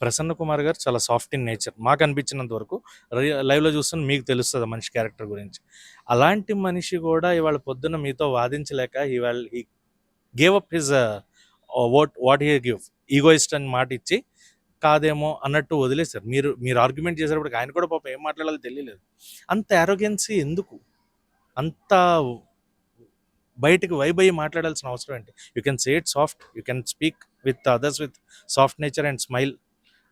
ప్రసన్న కుమార్ గారు చాలా soft in nature. మాకు అనిపించినంత వరకు లైవ్లో చూస్తున్న మీకు తెలుస్తుంది మనిషి క్యారెక్టర్ గురించి. అలాంటి మనిషి కూడా ఇవాళ పొద్దున్న మీతో వాదించలేక ఇవాళ ఈ gave up his what what he give egoist అని మాట ఇచ్చి కాదేమో అన్నట్టు వదిలేశారు. మీరు మీరు ఆర్గ్యుమెంట్ చేసేటప్పుడు ఆయన కూడా పాపం ఏం మాట్లాడాలో తెలియలేదు. అంత ఆరోగెన్సీ ఎందుకు? అంత బయటకు వైబ్ మాట్లాడాల్సిన అవసరం ఏంటి? You can say it soft you can speak with others with soft nature and smile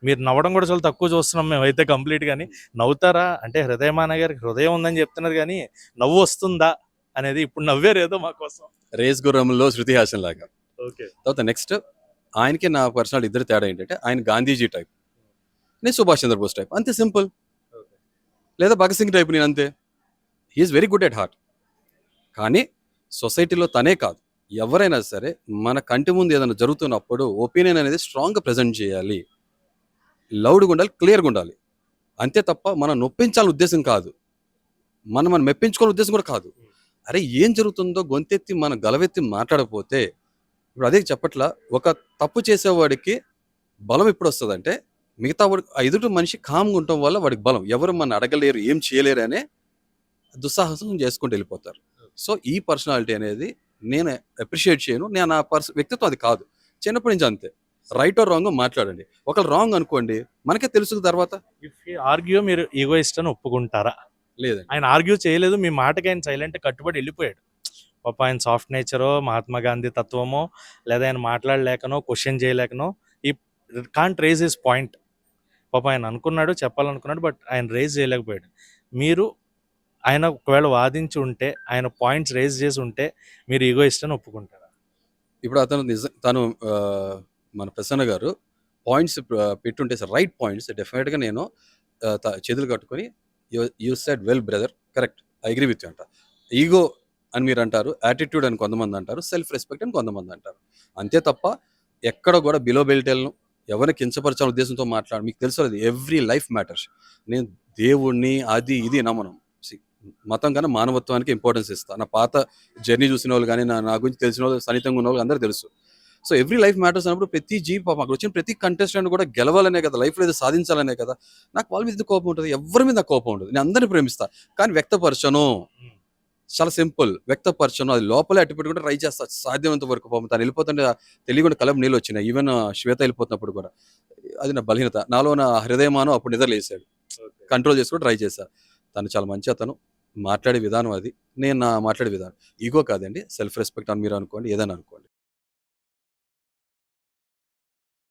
మీరు నవ్వడం కూడా చాలా తక్కువ చూస్తున్నాం మేము అయితే కంప్లీట్ కానీ నవ్వుతారా? అంటే హృదయమాన గారికి హృదయం ఉందని చెప్తున్నారు కానీ నవ్వు వస్తుందా అనేది ఇప్పుడు నవ్వారు ఏదో మా కోసం. రేస్ గుర్రంలో శృతి హాసన్ లాగా. ఓకే. తర్వాత నెక్స్ట్ ఆయనకి నా పర్సనల్ ఇద్దరు తేడా ఏంటంటే ఆయన గాంధీజీ టైప్ నేను సుభాష్ చంద్రబోస్ టైప్ అంతే సింపుల్ లేదా భగత్ సింగ్ టైప్ నేను అంతే. He is very good at heart కానీ సొసైటీలో తనే కాదు. ఎవరైనా సరే మన కంటి ముందు ఏదైనా జరుగుతున్నప్పుడు ఒపీనియన్ అనేది స్ట్రాంగ్గా ప్రజెంట్ చేయాలి. లౌడ్గా ఉండాలి క్లియర్గా ఉండాలి. అంతే తప్ప మనం నొప్పించాలని ఉద్దేశం కాదు. మనం మనం మెప్పించుకోవాలని ఉద్దేశం కూడా కాదు. అరే ఏం జరుగుతుందో గొంతెత్తి మనం గలవెత్తి మాట్లాడకపోతే ఇప్పుడు అదే చెప్పట్లా ఒక తప్పు చేసేవాడికి బలం ఎప్పుడు వస్తుందంటే మిగతా వాడు ఎదుటి మనిషి కామ్గా ఉండటం వల్ల వాడికి బలం. ఎవరు మన అడగలేరు ఏం చేయలేరు అనే దుస్సాహసం చేసుకుంటూ వెళ్ళిపోతారు. సో ఈ పర్సనాలిటీ అనేది నేను అప్రిషియేట్ చేయను. నేను ఆ పర్స వ్యక్తిత్వం అది కాదు. చిన్నప్పటి నుంచి అంతే. రైట్ ఆర్ రాంగ్ మాట్లాడండి. ఒకళ్ళు రాంగ్ అనుకోండి మనకే తెలుసు తర్వాత? ఇఫ్ ఆర్గ్యూ మీరు ఈగోయిస్ట్ అని ఒప్పుకుంటారా? లేదండి. ఆయన ఆర్గ్యూ చేయలేదు మీ మాటకి ఆయన సైలెంట్ కట్టుబడి వెళ్ళిపోయాడు. పాప ఆయన సాఫ్ట్ నేచరో మహాత్మా గాంధీ తత్వమో లేదా ఆయన మాట్లాడలేకనో క్వశ్చన్ చేయలేకనో ఈ కాంట్ రేజ్ హిస్ పాయింట్ పాప ఆయన అనుకున్నాడు చెప్పాలనుకున్నాడు బట్ ఆయన రేజ్ చేయలేకపోయాడు. మీరు ఆయన ఒకవేళ వాదించి ఉంటే ఆయన పాయింట్స్ రేజ్ చేసి ఉంటే మీరు ఈగో ఇష్టం ఒప్పుకుంటారా? ఇప్పుడు అతను నిజ తను మన ప్రసన్న గారు పాయింట్స్ పెట్టుంటే రైట్ పాయింట్స్ డెఫినెట్గా నేను చేతులు కట్టుకొని you said well brother correct I agree with అంట. ఈగో అని మీరు అంటారు యాటిట్యూడ్ అని కొంతమంది అంటారు సెల్ఫ్ రెస్పెక్ట్ అని కొంతమంది అంటారు. అంతే తప్ప ఎక్కడ కూడా బిలో బెల్టెల్ను ఎవరిని కించపరచాలని ఉద్దేశంతో మాట్లాడు మీకు తెలుసు అది ఎవ్రీ లైఫ్ మ్యాటర్స్. నేను దేవుణ్ణి అది ఇది నమ్మనం. మతం కన్నా మానవత్వానికి ఇంపార్టెన్స్ ఇస్తాను నా పాత జర్నీ చూసిన వాళ్ళు కానీ నా నా గురించి తెలిసిన వాళ్ళు సన్నిహితంగా ఉన్న వాళ్ళు అందరూ తెలుసు. సో ఎవ్రీ లైఫ్ మ్యాటర్స్ అన్నప్పుడు ప్రతి జీవి పాపం అక్కడ వచ్చిన ప్రతి కంటెస్టెంట్ కూడా గెలవాలనే కదా లైఫ్లో ఏదో సాధించాలనే కదా. నాకు వాళ్ళ మీద కోపం ఉంటుంది ఎవరి మీద నాకు కోపం ఉంటుంది నేను అందరిని ప్రేమిస్తా కానీ వ్యక్తపరచను. చాలా సింపుల్. వ్యక్తపరచను. అది లోపలే అట్టి పెట్టుకుంటే ట్రై చేస్తా. సాధ్యమైనంత వరకు పాపం. తను వెళ్ళిపోతుంటే తెలియకుండా కలం నీళ్ళు వచ్చినాయి. ఈవెన్ శ్వేత వెళ్ళిపోతున్నప్పుడు కూడా. అది నా బలహీనత. నాలో నా హృదయమానం అప్పుడు నిద్ర లేసాడు. కంట్రోల్ చేసుకుని ట్రై చేశా. తను చాలా మంచి అతను. మాట్లాడే విధానం అది. నేను నా మాట్లాడే విధానం. ఈగో కాదండి. సెల్ఫ్ రెస్పెక్ట్ అని మీరు అనుకోండి ఏదైనా అనుకోండి.